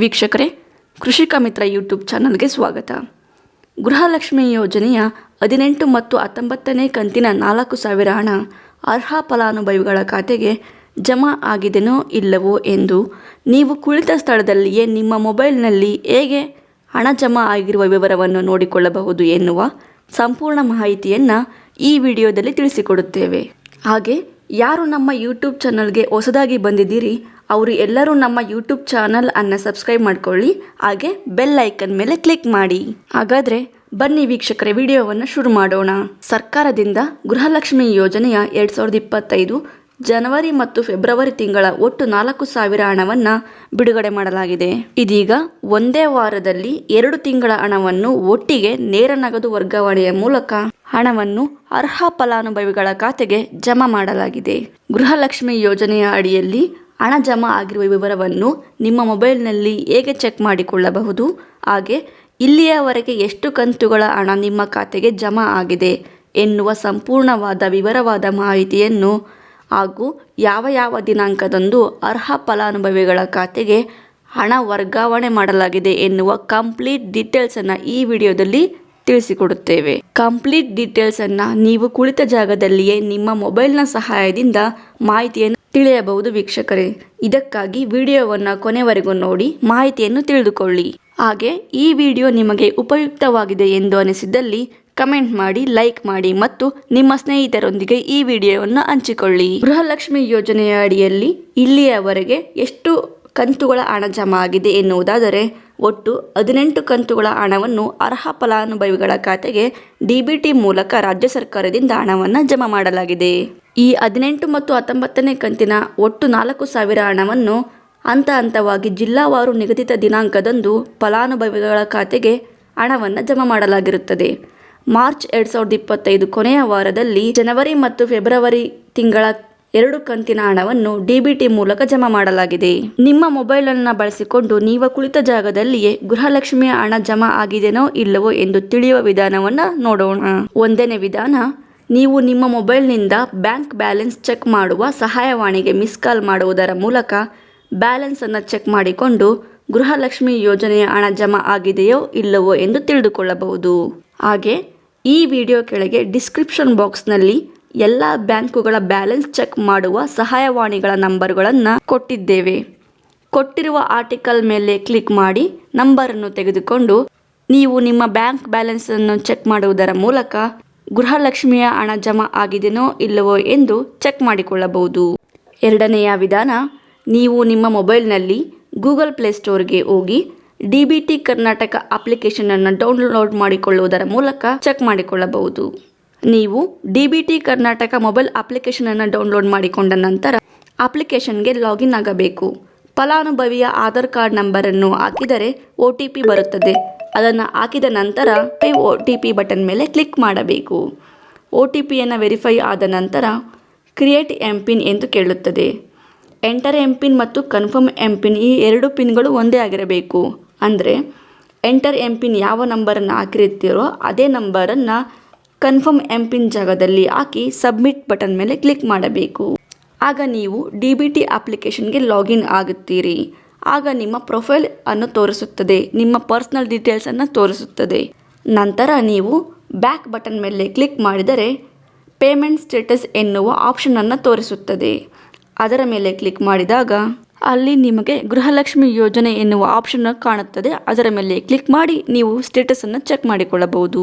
ವೀಕ್ಷಕರೇ, ಕೃಷಿಕ ಮಿತ್ರ ಯೂಟ್ಯೂಬ್ ಚಾನಲ್ಗೆ ಸ್ವಾಗತ. ಗೃಹಲಕ್ಷ್ಮಿ ಯೋಜನೆಯ ಹದಿನೆಂಟು ಮತ್ತು ಹತ್ತೊಂಬತ್ತನೇ ಕಂತಿನ ನಾಲ್ಕು ಸಾವಿರ ಹಣ ಅರ್ಹ ಫಲಾನುಭವಿಗಳ ಖಾತೆಗೆ ಜಮಾ ಆಗಿದೆನೋ ಇಲ್ಲವೋ ಎಂದು ನೀವು ಕುಳಿತ ಸ್ಥಳದಲ್ಲಿಯೇ ನಿಮ್ಮ ಮೊಬೈಲ್ನಲ್ಲಿ ಹೇಗೆ ಹಣ ಜಮಾ ಆಗಿರುವ ವಿವರವನ್ನು ನೋಡಿಕೊಳ್ಳಬಹುದು ಎನ್ನುವ ಸಂಪೂರ್ಣ ಮಾಹಿತಿಯನ್ನು ಈ ವಿಡಿಯೋದಲ್ಲಿ ತಿಳಿಸಿಕೊಡುತ್ತೇವೆ. ಹಾಗೆ ಯಾರು ನಮ್ಮ ಯೂಟ್ಯೂಬ್ ಚಾನಲ್ಗೆ ಹೊಸದಾಗಿ ಬಂದಿದ್ದೀರಿ, ಅವರು ಎಲ್ಲರೂ ನಮ್ಮ ಯೂಟ್ಯೂಬ್ ಚಾನಲ್ ಅನ್ನು ಸಬ್ಸ್ಕ್ರೈಬ್ ಮಾಡ್ಕೊಳ್ಳಿ, ಹಾಗೆ ಬೆಲ್ ಐಕನ್ ಮೇಲೆ ಕ್ಲಿಕ್ ಮಾಡಿ. ಹಾಗಾದರೆ ಬನ್ನಿ ವೀಕ್ಷಕರೇ, ವಿಡಿಯೋವನ್ನು ಶುರು ಮಾಡೋಣ. ಸರ್ಕಾರದಿಂದ ಗೃಹಲಕ್ಷ್ಮಿ ಯೋಜನೆಯ ಎರಡು ಸಾವಿರದ ಇಪ್ಪತ್ತೈದು ಜನವರಿ ಮತ್ತು ಫೆಬ್ರವರಿ ತಿಂಗಳ ಒಟ್ಟು ನಾಲ್ಕು ಸಾವಿರ ಹಣವನ್ನು ಬಿಡುಗಡೆ ಮಾಡಲಾಗಿದೆ. ಇದೀಗ ಒಂದೇ ವಾರದಲ್ಲಿ ಎರಡು ತಿಂಗಳ ಹಣವನ್ನು ಒಟ್ಟಿಗೆ ನೇರ ನಗದು ವರ್ಗಾವಣೆಯ ಮೂಲಕ ಹಣವನ್ನು ಅರ್ಹ ಫಲಾನುಭವಿಗಳ ಖಾತೆಗೆ ಜಮಾ ಮಾಡಲಾಗಿದೆ. ಗೃಹಲಕ್ಷ್ಮಿ ಯೋಜನೆಯ ಅಡಿಯಲ್ಲಿ ಹಣ ಜಮಾ ಆಗಿರುವ ವಿವರವನ್ನು ನಿಮ್ಮ ಮೊಬೈಲ್ನಲ್ಲಿ ಹೇಗೆ ಚೆಕ್ ಮಾಡಿಕೊಳ್ಳಬಹುದು? ಹಾಗೆ, ಇಲ್ಲಿಯವರೆಗೆ ಎಷ್ಟು ಕಂತುಗಳ ಹಣ ನಿಮ್ಮ ಖಾತೆಗೆ ಜಮಾ ಆಗಿದೆ ಎನ್ನುವ ಸಂಪೂರ್ಣವಾದ ವಿವರವಾದ ಮಾಹಿತಿಯನ್ನು ಹಾಗೂ ಯಾವ ಯಾವ ದಿನಾಂಕದಂದು ಅರ್ಹ ಫಲಾನುಭವಿಗಳ ಖಾತೆಗೆ ಹಣ ವರ್ಗಾವಣೆ ಮಾಡಲಾಗಿದೆ ಎನ್ನುವ ಕಂಪ್ಲೀಟ್ ಡೀಟೇಲ್ಸನ್ನು ಈ ವಿಡಿಯೋದಲ್ಲಿ ತಿಳಿಸಿಕೊಡುತ್ತೇವೆ. ಕಂಪ್ಲೀಟ್ ಡೀಟೇಲ್ಸ್ ಅನ್ನ ನೀವು ಕುಳಿತ ಜಾಗದಲ್ಲಿಯೇ ನಿಮ್ಮ ಮೊಬೈಲ್ನ ಸಹಾಯದಿಂದ ಮಾಹಿತಿಯನ್ನು ತಿಳಿಯಬಹುದು ವೀಕ್ಷಕರೇ. ಇದಕ್ಕಾಗಿ ವಿಡಿಯೋವನ್ನು ಕೊನೆವರೆಗೂ ನೋಡಿ, ಮಾಹಿತಿಯನ್ನು ತಿಳಿದುಕೊಳ್ಳಿ. ಹಾಗೆ ಈ ವಿಡಿಯೋ ನಿಮಗೆ ಉಪಯುಕ್ತವಾಗಿದೆ ಎಂದು ಅನಿಸಿದಲ್ಲಿ ಕಮೆಂಟ್ ಮಾಡಿ, ಲೈಕ್ ಮಾಡಿ ಮತ್ತು ನಿಮ್ಮ ಸ್ನೇಹಿತರೊಂದಿಗೆ ಈ ವಿಡಿಯೋವನ್ನು ಹಂಚಿಕೊಳ್ಳಿ. ಗೃಹಲಕ್ಷ್ಮಿ ಯೋಜನೆಯ ಅಡಿಯಲ್ಲಿ ಇಲ್ಲಿಯವರೆಗೆ ಎಷ್ಟು ಕಂತುಗಳ ಹಣ ಜಮಾ ಆಗಿದೆ ಎನ್ನುವುದಾದರೆ ಒಟ್ಟು ಹದಿನೆಂಟು ಕಂತುಗಳ ಹಣವನ್ನು ಅರ್ಹ ಫಲಾನುಭವಿಗಳ ಖಾತೆಗೆ ಡಿಬಿಟಿ ಮೂಲಕ ರಾಜ್ಯ ಸರ್ಕಾರದಿಂದ ಹಣವನ್ನು ಜಮಾ ಮಾಡಲಾಗಿದೆ. ಈ ಹದಿನೆಂಟು ಮತ್ತು ಹತ್ತೊಂಬತ್ತನೇ ಕಂತಿನ ಒಟ್ಟು ನಾಲ್ಕು ಸಾವಿರ ಹಣವನ್ನು ಹಂತ ಹಂತವಾಗಿ ಜಿಲ್ಲಾವಾರು ನಿಗದಿತ ದಿನಾಂಕದಂದು ಫಲಾನುಭವಿಗಳ ಖಾತೆಗೆ ಹಣವನ್ನು ಜಮಾ ಮಾಡಲಾಗಿರುತ್ತದೆ. ಮಾರ್ಚ್ ಎರಡು ಸಾವಿರದ ಇಪ್ಪತ್ತೈದು ಕೊನೆಯ ವಾರದಲ್ಲಿ ಜನವರಿ ಮತ್ತು ಫೆಬ್ರವರಿ ತಿಂಗಳ ಎರಡು ಕಂತಿನ ಹಣವನ್ನು ಡಿಬಿಟಿ ಮೂಲಕ ಜಮಾ ಮಾಡಲಾಗಿದೆ. ನಿಮ್ಮ ಮೊಬೈಲ್ ಅನ್ನು ಬಳಸಿಕೊಂಡು ನೀವು ಕುಳಿತ ಜಾಗದಲ್ಲಿಯೇ ಗೃಹಲಕ್ಷ್ಮಿಯ ಹಣ ಜಮಾ ಆಗಿದೆನೋ ಇಲ್ಲವೋ ಎಂದು ತಿಳಿಯುವ ವಿಧಾನವನ್ನು ನೋಡೋಣ. ಒಂದನೇ ವಿಧಾನ, ನೀವು ನಿಮ್ಮ ಮೊಬೈಲ್ನಿಂದ ಬ್ಯಾಂಕ್ ಬ್ಯಾಲೆನ್ಸ್ ಚೆಕ್ ಮಾಡುವ ಸಹಾಯವಾಣಿಗೆ ಮಿಸ್ ಕಾಲ್ ಮಾಡುವುದರ ಮೂಲಕ ಬ್ಯಾಲೆನ್ಸನ್ನು ಚೆಕ್ ಮಾಡಿಕೊಂಡು ಗೃಹಲಕ್ಷ್ಮಿ ಯೋಜನೆಯ ಹಣ ಜಮಾ ಆಗಿದೆಯೋ ಇಲ್ಲವೋ ಎಂದು ತಿಳಿದುಕೊಳ್ಳಬಹುದು. ಹಾಗೆ ಈ ವಿಡಿಯೋ ಕೆಳಗೆ ಡಿಸ್ಕ್ರಿಪ್ಷನ್ ಬಾಕ್ಸ್ನಲ್ಲಿ ಎಲ್ಲ ಬ್ಯಾಂಕುಗಳ ಬ್ಯಾಲೆನ್ಸ್ ಚೆಕ್ ಮಾಡುವ ಸಹಾಯವಾಣಿಗಳ ನಂಬರ್ಗಳನ್ನು ಕೊಟ್ಟಿದ್ದೇವೆ. ಕೊಟ್ಟಿರುವ ಆರ್ಟಿಕಲ್ ಮೇಲೆ ಕ್ಲಿಕ್ ಮಾಡಿ ನಂಬರನ್ನು ತೆಗೆದುಕೊಂಡು ನೀವು ನಿಮ್ಮ ಬ್ಯಾಂಕ್ ಬ್ಯಾಲೆನ್ಸನ್ನು ಚೆಕ್ ಮಾಡುವುದರ ಮೂಲಕ ಗೃಹಲಕ್ಷ್ಮಿಯ ಹಣ ಜಮಾ ಆಗಿದೆನೋ ಇಲ್ಲವೋ ಎಂದು ಚೆಕ್ ಮಾಡಿಕೊಳ್ಳಬಹುದು. ಎರಡನೆಯ ವಿಧಾನ, ನೀವು ನಿಮ್ಮ ಮೊಬೈಲ್ನಲ್ಲಿ ಗೂಗಲ್ ಪ್ಲೇಸ್ಟೋರ್ಗೆ ಹೋಗಿ ಡಿ ಬಿ ಟಿ ಕರ್ನಾಟಕ ಅಪ್ಲಿಕೇಶನನ್ನು ಡೌನ್ಲೋಡ್ ಮಾಡಿಕೊಳ್ಳುವುದರ ಮೂಲಕ ಚೆಕ್ ಮಾಡಿಕೊಳ್ಳಬಹುದು. ನೀವು D B T Karnataka mobile ಅಪ್ಲಿಕೇಶನನ್ನು download ಮಾಡಿಕೊಂಡ ನಂತರ ಅಪ್ಲಿಕೇಶನ್ಗೆ ಲಾಗಿನ್ ಆಗಬೇಕು. ಫಲಾನುಭವಿಯ ಆಧಾರ್ ಕಾರ್ಡ್ ನಂಬರನ್ನು ಹಾಕಿದರೆ ಒ ಟಿ ಪಿ ಬರುತ್ತದೆ. ಅದನ್ನು ಹಾಕಿದ ನಂತರ ಒ ಟಿ ಪಿ ಬಟನ್ ಮೇಲೆ ಕ್ಲಿಕ್ ಮಾಡಬೇಕು. ಒ ಟಿ ಪಿಯನ್ನು ವೆರಿಫೈ ಆದ ನಂತರ ಕ್ರಿಯೇಟ್ ಎಂ ಪಿನ್ ಎಂದು ಕೇಳುತ್ತದೆ. ಎಂಟರ್ ಎಂ ಪಿನ್ ಮತ್ತು ಕನ್ಫರ್ಮ್ ಎಂ ಪಿನ್ ಈ ಎರಡು ಪಿನ್ಗಳು ಒಂದೇ ಆಗಿರಬೇಕು. ಅಂದರೆ ಎಂಟರ್ ಎಂ ಪಿನ್ ಯಾವ ನಂಬರನ್ನು ಹಾಕಿರುತ್ತೀರೋ ಅದೇ ನಂಬರನ್ನು ಕನ್ಫರ್ಮ್ ಎಂ ಪಿನ್ ಜಾಗದಲ್ಲಿ ಹಾಕಿ ಸಬ್ಮಿಟ್ ಬಟನ್ ಮೇಲೆ ಕ್ಲಿಕ್ ಮಾಡಬೇಕು. ಆಗ ನೀವು ಡಿ ಬಿ ಟಿ ಅಪ್ಲಿಕೇಶನ್ಗೆ ಲಾಗಿನ್ ಆಗುತ್ತೀರಿ. ಆಗ ನಿಮ್ಮ ಪ್ರೊಫೈಲ್ ಅನ್ನು ತೋರಿಸುತ್ತದೆ. ನಿಮ್ಮ ಪರ್ಸ್ನಲ್ ಡೀಟೇಲ್ಸನ್ನು ತೋರಿಸುತ್ತದೆ. ನಂತರ ನೀವು ಬ್ಯಾಕ್ ಬಟನ್ ಮೇಲೆ ಕ್ಲಿಕ್ ಮಾಡಿದರೆ ಪೇಮೆಂಟ್ ಸ್ಟೇಟಸ್ ಎನ್ನುವ ಆಪ್ಷನನ್ನು ತೋರಿಸುತ್ತದೆ. ಅದರ ಮೇಲೆ ಕ್ಲಿಕ್ ಮಾಡಿದಾಗ ಅಲ್ಲಿ ನಿಮಗೆ ಗೃಹಲಕ್ಷ್ಮಿ ಯೋಜನೆ ಎನ್ನುವ ಆಪ್ಷನ್ ಕಾಣುತ್ತದೆ. ಅದರ ಮೇಲೆ ಕ್ಲಿಕ್ ಮಾಡಿ ನೀವು ಸ್ಟೇಟಸನ್ನು ಚೆಕ್ ಮಾಡಿಕೊಳ್ಳಬಹುದು.